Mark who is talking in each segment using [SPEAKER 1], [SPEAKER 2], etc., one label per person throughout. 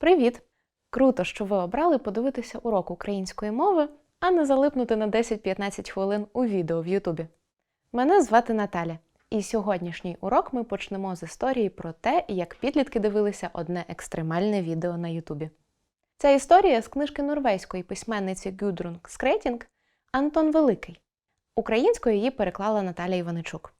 [SPEAKER 1] Привіт! Круто, що ви обрали подивитися урок української мови, а не залипнути на 10-15 хвилин у відео в Ютубі. Мене звати Наталя, і сьогоднішній урок ми почнемо з історії про те, як підлітки дивилися одне екстремальне відео на Ютубі. Ця історія з книжки норвезької письменниці Гюдрун Скретінг Антон Великий. Українською її переклала Наталя Іваничук.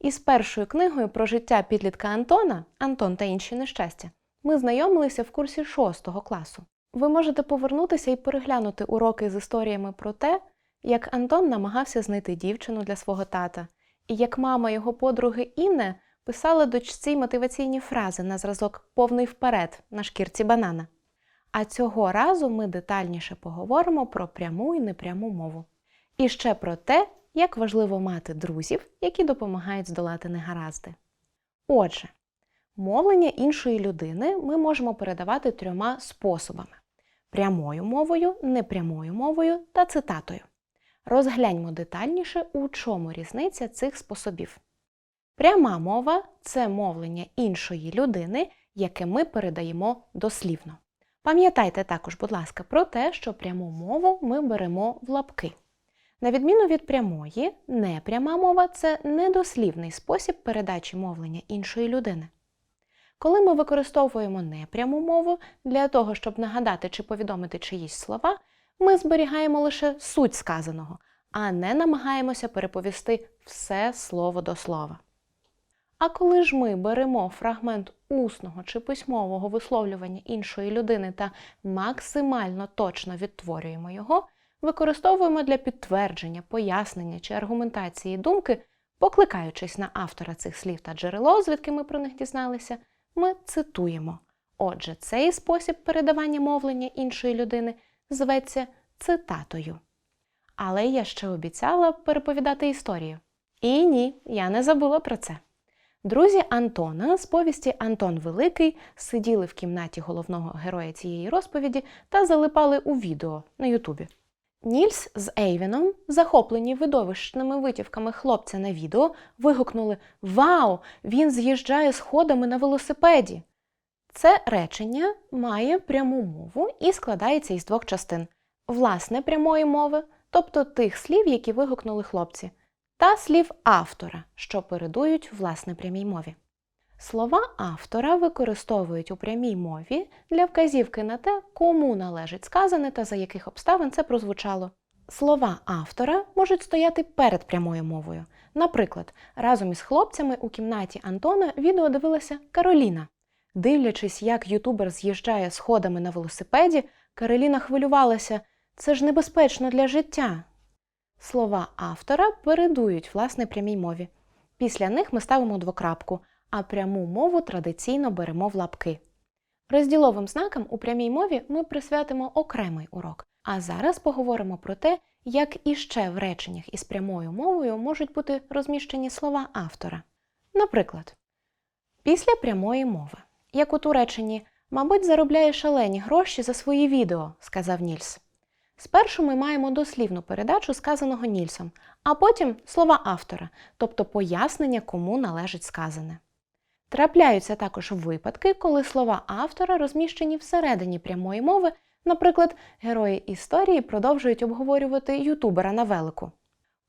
[SPEAKER 1] Із першою книгою про життя підлітка Антона Антон та інші нещастя ми знайомилися в курсі 6 класу. Ви можете повернутися і переглянути уроки з історіями про те, як Антон намагався знайти дівчину для свого тата, і як мама його подруги Інне писала дочці мотиваційні фрази на зразок повний вперед на шкірці банана. А цього разу ми детальніше поговоримо про пряму і непряму мову. І ще про те, як важливо мати друзів, які допомагають здолати негаразди. Отже, мовлення іншої людини ми можемо передавати трьома способами: прямою мовою, непрямою мовою та цитатою. Розгляньмо детальніше, у чому різниця цих способів. Пряма мова це мовлення іншої людини, яке ми передаємо дослівно. Пам'ятайте також, будь ласка, про те, що пряму мову ми беремо в лапки. На відміну від прямої, непряма мова це недослівний спосіб передачі мовлення іншої людини. Коли ми використовуємо непряму мову для того, щоб нагадати чи повідомити чиїсь слова, ми зберігаємо лише суть сказаного, а не намагаємося переповісти все слово до слова. А коли ж ми беремо фрагмент усного чи письмового висловлювання іншої людини та максимально точно відтворюємо його, використовуємо для підтвердження, пояснення чи аргументації думки, покликаючись на автора цих слів та джерело, звідки ми про них дізналися, ми цитуємо. Отже, цей спосіб передавання мовлення іншої людини зветься цитатою. Але я ще обіцяла переповідати історію. І ні, я не забула про це. Друзі Антона з повісті Антон Великий сиділи в кімнаті головного героя цієї розповіді та залипали у відео на Ютубі. Нільс з Ейвіном, захоплені видовищними витівками хлопця на відео, вигукнули Вау! Він з'їжджає сходами на велосипеді. Це речення має пряму мову і складається із двох частин: власне прямої мови, тобто тих слів, які вигукнули хлопці, та слів автора, що передують власне прямій мові. Слова автора використовують у прямій мові для вказівки на те, кому належить сказане та за яких обставин це прозвучало. Слова автора можуть стояти перед прямою мовою. Наприклад, разом із хлопцями у кімнаті Антона відео дивилася Кароліна. Дивлячись, як ютубер з'їжджає сходами на велосипеді, Кароліна хвилювалася це ж небезпечно для життя. Слова автора передують власне прямій мові. Після них ми ставимо двокрапку, а пряму мову традиційно беремо в лапки. Розділовим знакам у прямій мові ми присвятимо окремий урок, а зараз поговоримо про те, як іще в реченнях із прямою мовою можуть бути розміщені слова автора. Наприклад, після прямої мови, як у реченні мабуть, заробляє шалені гроші за свої відео, сказав Нільс. Спершу ми маємо дослівну передачу сказаного Нільсом, а потім слова автора, тобто пояснення, кому належить сказане. Трапляються також випадки, коли слова автора розміщені всередині прямої мови, наприклад, герої історії продовжують обговорювати ютубера на велику.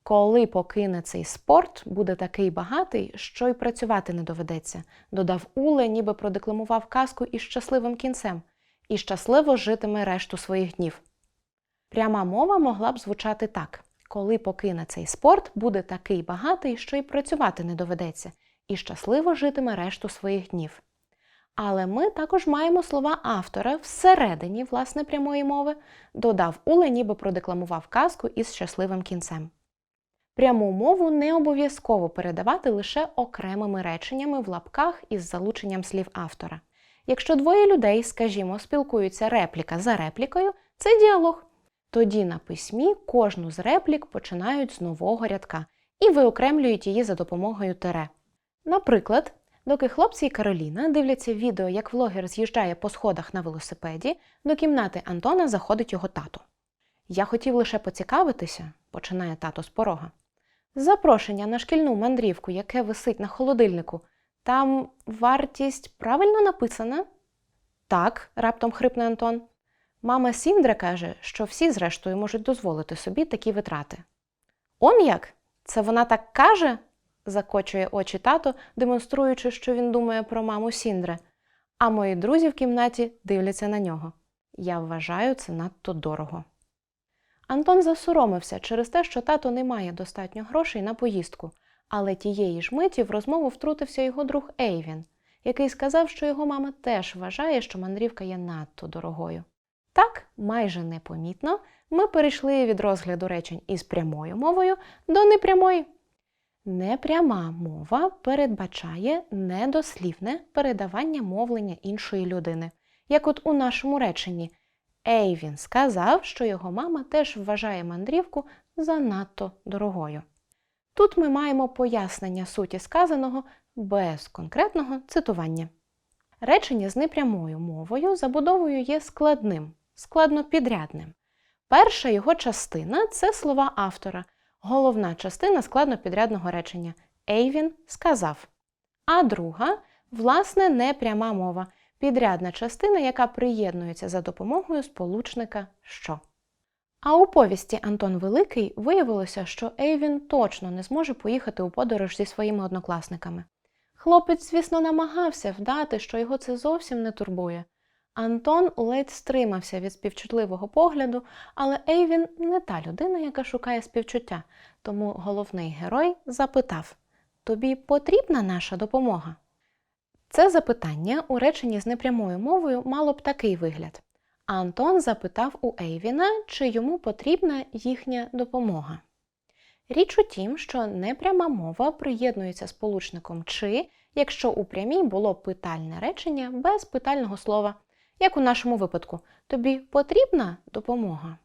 [SPEAKER 1] Коли покине цей спорт, буде такий багатий, що й працювати не доведеться, додав Уле, ніби продекламував казку із щасливим кінцем, і щасливо житиме решту своїх днів. Пряма мова могла б звучати так: коли покине цей спорт, буде такий багатий, що й працювати не доведеться, і щасливо житиме решту своїх днів. Але ми також маємо слова автора всередині власне прямої мови, додав Уле, ніби продекламував казку із щасливим кінцем. Пряму мову не обов'язково передавати лише окремими реченнями в лапках із залученням слів автора. Якщо двоє людей, скажімо, спілкуються репліка за реплікою, це діалог. Тоді на письмі кожну з реплік починають з нового рядка і виокремлюють її за допомогою тире. Наприклад, доки хлопці і Кароліна дивляться відео, як влогер з'їжджає по сходах на велосипеді, до кімнати Антона заходить його тато. Я хотів лише поцікавитися, починає тато з порога. Запрошення на шкільну мандрівку, яке висить на холодильнику, там вартість правильно написана? Так, раптом хрипне Антон. Мама Сіндра каже, що всі, зрештою, можуть дозволити собі такі витрати. Он як? Це вона так каже? Закочує очі тато, демонструючи, що він думає про маму Сіндре. А мої друзі в кімнаті дивляться на нього. Я вважаю це надто дорого. Антон засоромився через те, що тато не має достатньо грошей на поїздку, але тієї ж миті в розмову втрутився його друг Ейвін, який сказав, що його мама теж вважає, що мандрівка є надто дорогою. Так, майже непомітно, ми перейшли від розгляду речень із прямою мовою до непрямої. Непряма мова передбачає недослівне передавання мовлення іншої людини, як от у нашому реченні. Ейвін сказав, що його мама теж вважає мандрівку занадто дорогою. Тут ми маємо пояснення суті сказаного без конкретного цитування. Речення з непрямою мовою забудовою є складним, складнопідрядним. Перша його частина це слова автора, головна частина складнопідрядного речення. Ейвін сказав. А друга, власне, непряма мова, підрядна частина, яка приєднується за допомогою сполучника що. А у повісті Антон Великий виявилося, що Ейвін точно не зможе поїхати у подорож зі своїми однокласниками. Хлопець, звісно, намагався вдати, що його це зовсім не турбує. Антон ледь стримався від співчутливого погляду, але Ейвін не та людина, яка шукає співчуття, тому головний герой запитав: Тобі потрібна наша допомога? Це запитання у реченні з непрямою мовою мало б такий вигляд. Антон запитав у Ейвіна, чи йому потрібна їхня допомога. Річ у тім, що непряма мова приєднується сполучником чи, якщо у прямій було питальне речення без питального слова, як у нашому випадку, тобі потрібна допомога.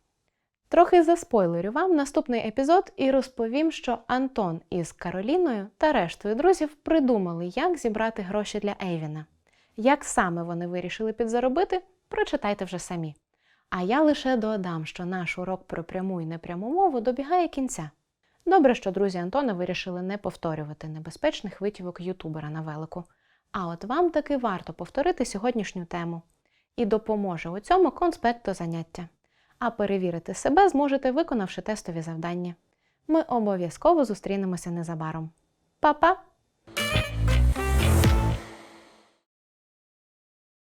[SPEAKER 1] Трохи заспойлерю вам наступний епізод і розповім, що Антон із Кароліною та рештою друзів придумали, як зібрати гроші для Ейвіна. Як саме вони вирішили підзаробити, прочитайте вже самі. А я лише додам, що наш урок про пряму і непряму мову добігає кінця. Добре, що друзі Антона вирішили не повторювати небезпечних витівок ютубера на велику. А от вам таки варто повторити сьогоднішню тему. І допоможе у цьому конспект до заняття. А перевірити себе зможете, виконавши тестові завдання. Ми обов'язково зустрінемося незабаром. Па-па!